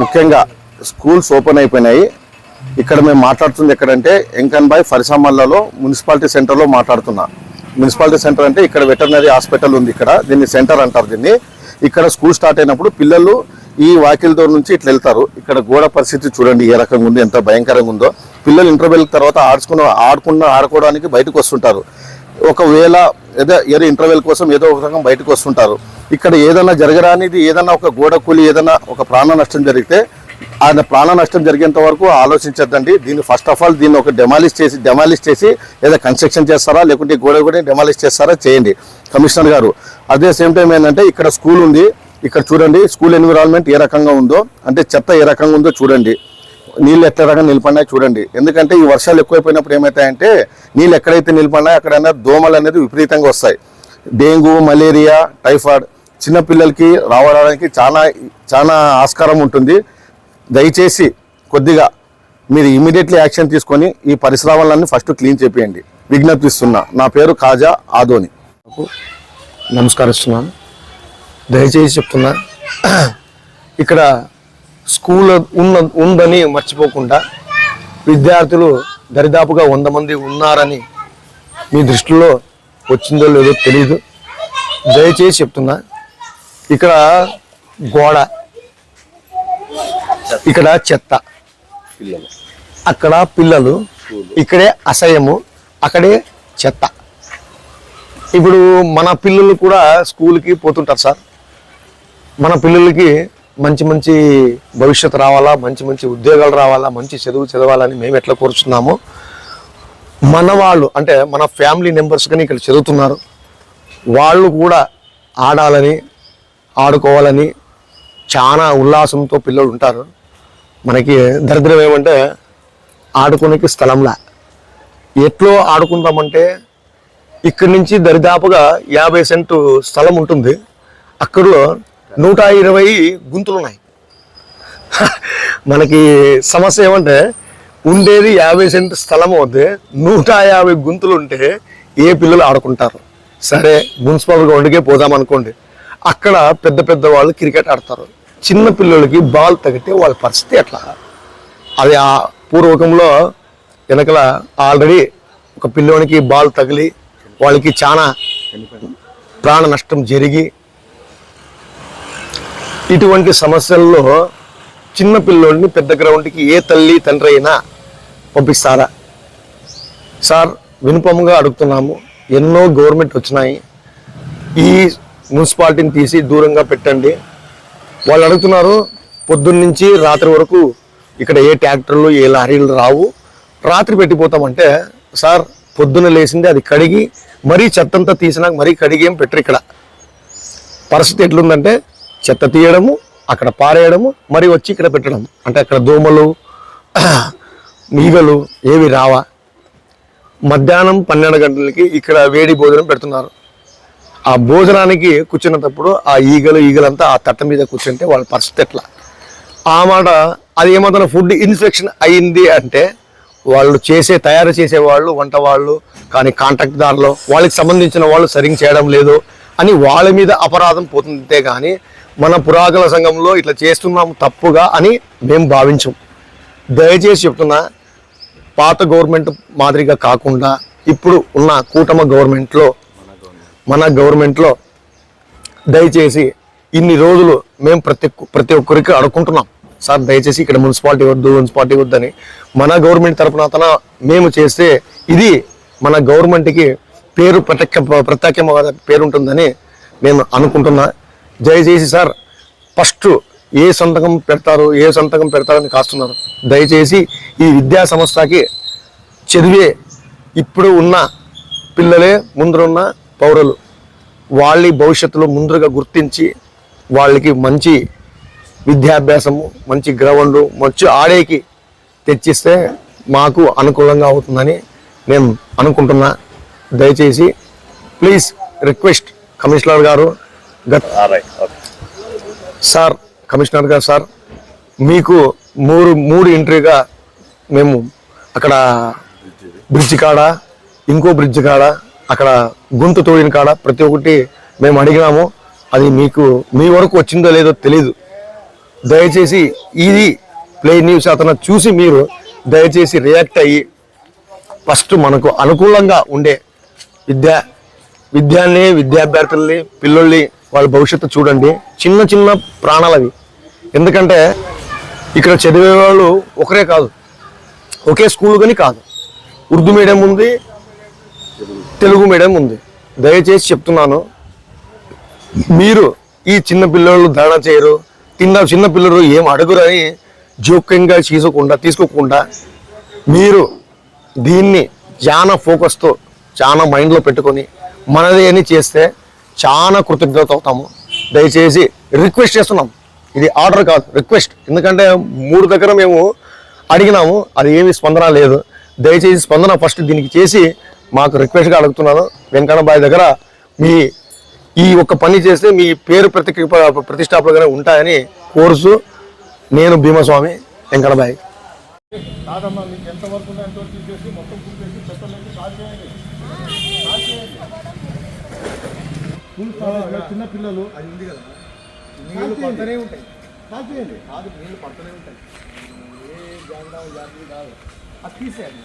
ముఖ్యంగా schools open అయిపోయినాయి. ఇక్కడ మేము మాట్లాడుతుంది ఎక్కడంటే ఎంకన్బాయ్ ఫరిసామల్లలో మున్సిపాలిటీ సెంటర్లో మాట్లాడుతున్నా. మున్సిపాలిటీ సెంటర్ అంటే ఇక్కడ వెటర్నరీ హాస్పిటల్ ఉంది ఇక్కడ. దీన్ని సెంటర్ అంటారు దీన్ని. ఇక్కడ స్కూల్ స్టార్ట్ అయినప్పుడు పిల్లలు ఈ వాకిల్ డోర్ నుంచి ఇట్లా వెళ్తారు. ఇక్కడ గోడ పరిస్థితి చూడండి ఏ రకంగా ఉంది ఎంత భయంకరంగా ఉందో. పిల్లలు ఇంటర్వెల్ తర్వాత ఆడుకున్న ఆడుకున్న ఆడుకోవడానికి బయటకు వస్తుంటారు. ఒకవేళ ఏదో ఏదో ఇంటర్వెల్ కోసం ఏదో ఒక రకం బయటకు వస్తుంటారు. ఇక్కడ ఏదైనా జరగరానిది ఏదైనా ఒక గోడ కూలి ఏదైనా ఒక ప్రాణ నష్టం జరిగితే ఆయన ప్రాణ నష్టం జరిగేంత వరకు ఆలోచించద్దండి. దీన్ని ఫస్ట్ ఆఫ్ ఆల్ దీన్ని ఒక డెమాలిష్ చేసి డెమాలిష్ చేసి ఏదో కన్స్ట్రక్షన్ చేస్తారా లేకుంటే గోడ కూడా డెమాలిష్ చేస్తారా చేయండి. కమిషనర్ గారు అదే సేమ్ టైం ఏంటంటే ఇక్కడ స్కూల్ ఉంది. ఇక్కడ చూడండి స్కూల్ ఎన్విరాన్మెంట్ ఏ రకంగా ఉందో అంటే చెత్త ఏ రకంగా ఉందో చూడండి. నీళ్ళు ఎట్లా రకంగా నిలబడినాయి చూడండి. ఎందుకంటే ఈ వర్షాలు ఎక్కువైపోయినప్పుడు ఏమవుతాయంటే నీళ్ళు ఎక్కడైతే నిలబడినాయో అక్కడైనా దోమలు అనేది విపరీతంగా వస్తాయి. డెంగ్యూ మలేరియా టైఫాయిడ్ చిన్నపిల్లలకి రావడానికి చాలా చాలా ఆస్కారం ఉంటుంది. దయచేసి కొద్దిగా మీరు ఇమీడియట్లీ యాక్షన్ తీసుకొని ఈ పరిశ్రమలన్నీ ఫస్ట్ క్లీన్ చేపేయండి. విజ్ఞప్తిస్తున్నా. నా పేరు కాజా ఆదోని. నమస్కరిస్తున్నాను. దయచేసి చెప్తున్నా ఇక్కడ స్కూల్ ఉన్న ఉందని మర్చిపోకుండా విద్యార్థులు దరిదాపుగా వంద మంది ఉన్నారని మీ దృష్టిలో వచ్చిందో లేదో తెలియదు దయచేసి చెప్తున్నా ఇక్కడ గోడ ఇక్కడ చెత్త అక్కడ పిల్లలు ఇక్కడే అసహ్యము అక్కడే చెత్త. ఇప్పుడు మన పిల్లలు కూడా స్కూల్కి పోతుంటారు సార్. మన పిల్లలకి మంచి మంచి భవిష్యత్తు రావాలా మంచి మంచి ఉద్యోగాలు రావాలా మంచి చదువు చదవాలని మేము ఎట్లా కోరుచున్నామో మన వాళ్ళు అంటే మన ఫ్యామిలీ మెంబర్స్ కానీ ఇక్కడ చదువుతున్నారు. వాళ్ళు కూడా ఆడాలని ఆడుకోవాలని చాలా ఉల్లాసంతో పిల్లలు ఉంటారు. మనకి దరిద్రం ఏమంటే ఆడుకోనికి స్థలంలా ఎట్లో ఆడుకుందామంటే ఇక్కడి నుంచి దరిదాపుగా యాభై సెంటు స్థలం ఉంటుంది. అక్కడలో నూట ఇరవై గుంతులు ఉన్నాయి మనకి సమస్య ఏమంటే ఉండేది యాభై సెంటు స్థలం అవుతే నూట యాభై గుంతులు ఉంటే ఏ పిల్లలు ఆడుకుంటారు. సరే మున్సిపల్ గ్రౌండ్కే పోదాం అనుకోండి అక్కడ పెద్ద పెద్ద వాళ్ళు క్రికెట్ ఆడతారు. చిన్న పిల్లలకి బాల్ తగితే వాళ్ళ పరిస్థితి ఎట్లా? అది ఆ పూర్వకంలో వెనకల ఆల్రెడీ ఒక పిల్లోనికి బాల్ తగిలి వాళ్ళకి చాలా ప్రాణ నష్టం జరిగి ఇటువంటి సమస్యల్లో చిన్న పిల్లోడిని పెద్ద గ్రౌండ్కి ఏ తల్లి తండ్రి అయినా పంపిస్తారా? సార్ వినుపముగా అడుగుతున్నాము. ఎన్నో గవర్నమెంట్ వచ్చినాయి. ఈ మున్సిపాలిటీని తీసి దూరంగా పెట్టండి. వాళ్ళు అడుగుతున్నారు పొద్దున్నుంచి రాత్రి వరకు ఇక్కడ ఏ ట్రాక్టర్లు ఏ లారీలు రావు. రాత్రి పెట్టిపోతామంటే సార్ పొద్దున్న లేచింది అది కడిగి మరీ చెత్తంతా తీసినాక మరీ కడిగి ఏం పెట్టరు ఇక్కడ. పరిస్థితి ఎట్లుందంటే చెత్త తీయడము అక్కడ పారేయడము మరి వచ్చి ఇక్కడ పెట్టడం. అంటే అక్కడ దోమలు ఈగలు ఏవి రావా. మధ్యాహ్నం పన్నెండు గంటలకి ఇక్కడ వేడి భోజనం పెడుతున్నారు. ఆ భోజనానికి కూర్చున్నప్పుడు ఆ ఈగలు ఈగలంతా ఆ తట్ట మీద కూర్చుంటే వాళ్ళ పరిస్థితి ఎట్లా? ఆ మాట అది ఏమంటారు ఫుడ్ ఇన్ఫెక్షన్ అయింది అంటే వాళ్ళు చేసే తయారు చేసే వాళ్ళు వంట వాళ్ళు కానీ కాంట్రాక్ట్ దారులు వాళ్ళకి సంబంధించిన వాళ్ళు సరిగ్గా చేయడం లేదు అని వాళ్ళ మీద అపరాధం పోతుందే కానీ మన పురాతన సంఘంలో ఇట్లా చేస్తున్నాము తప్పుగా అని మేము భావించం. దయచేసి చెప్తున్నా పాత గవర్నమెంట్ మాదిరిగా కాకుండా ఇప్పుడు ఉన్న కూటమి గవర్నమెంట్లో మన గవర్నమెంట్లో దయచేసి ఇన్ని రోజులు మేము ప్రతి ప్రతి ఒక్కరికి అడుక్కుంటున్నాం. సార్ దయచేసి ఇక్కడ మున్సిపాలిటీ వద్దు మున్సిపాలిటీ వద్దని. మన గవర్నమెంట్ తరపున అతను మేము చేస్తే ఇది మన గవర్నమెంట్కి పేరు ప్రత్యక్ష ప్రత్యేకమైన పేరు ఉంటుందని నేను అనుకుంటున్నా. దయచేసి సార్ ఫస్ట్ ఏ సంతకం పెడతారు ఏ సంతకం పెడతారని కాస్తున్నారు. దయచేసి ఈ విద్యా సంస్థకి చదివే ఇప్పుడు ఉన్న పిల్లలే ముందరున్న పౌరులు వాళ్ళ భవిష్యత్తులో ముందుగా గుర్తించి వాళ్ళకి మంచి విద్యాభ్యాసము మంచి గ్రౌండ్ మంచి ఆడేకి తెచ్చిస్తే మాకు అనుకూలంగా అవుతుందని నేను అనుకుంటున్నా. దయచేసి ప్లీజ్ రిక్వెస్ట్ కమిషనర్ గారు గత సార్ కమిషనర్ గారు సార్ మీకు మూడు మూడు ఎంట్రీగా మేము అక్కడ బ్రిడ్జ్ కాడ ఇంకో బ్రిడ్జ్ కాడ అక్కడ గుంత తోడిన కాడ ప్రతి ఒక్కటి మేము అడిగినాము. అది మీకు మీ వరకు వచ్చిందో లేదో తెలీదు. దయచేసి ఇది ప్లే న్యూస్ అతను చూసి మీరు దయచేసి రియాక్ట్ అయ్యి ఫస్ట్ మనకు అనుకూలంగా ఉండే విద్య విద్యాన్ని విద్యాభ్యర్థుల్ని పిల్లల్ని వాళ్ళ భవిష్యత్తు చూడండి. చిన్న చిన్న ప్రాణాలవి. ఎందుకంటే ఇక్కడ చదివే వాళ్ళు ఒకరే కాదు. ఒకే స్కూల్ కానీ కాదు. ఉర్దూ మీడియం ఉంది తెలుగు మీడియం ఉంది. దయచేసి చెప్తున్నాను. మీరు ఈ చిన్న పిల్లలు దాణ చేయరు. తిన్న చిన్న పిల్లలు ఏం అడగరు అని జోక్యంగా తీసుకోకుండా తీసుకోకుండా మీరు దీన్ని చాలా ఫోకస్తో చాలా మైండ్లో పెట్టుకొని మనది అని చేస్తే చాలా కృతజ్ఞత అవుతాము దయచేసి రిక్వెస్ట్ చేస్తున్నాం. ఇది ఆర్డర్ కాదు రిక్వెస్ట్. ఎందుకంటే మూడు దగ్గర మేము అడిగినాము అది ఏమి స్పందన లేదు. దయచేసి స్పందన ఫస్ట్ దీనికి చేసి మాకు రిక్వెస్ట్గా అడుగుతున్నాను. వెంకన్నబాయ్ దగ్గర మీ ఈ ఒక్క పని చేస్తే మీ పేరు ప్రతి ప్రతిష్టాపనగానే ఉంటాయని కోరుసు. నేను భీమస్వామి వెంకటబాయ్ కాదమ్మా మీకు ఎంత తీసేసి మొత్తం పూర్తి చిన్న పిల్లలు. అది ఉంది కదా. నీళ్ళు పడుతూనే ఉంటాయి. స్టార్ట్ చేయండి. కాదు నీళ్ళు పడుతూనే ఉంటాయి. ఏ జాగ్రత్త జాగ్రత్త కాదు. అది తీసేయండి.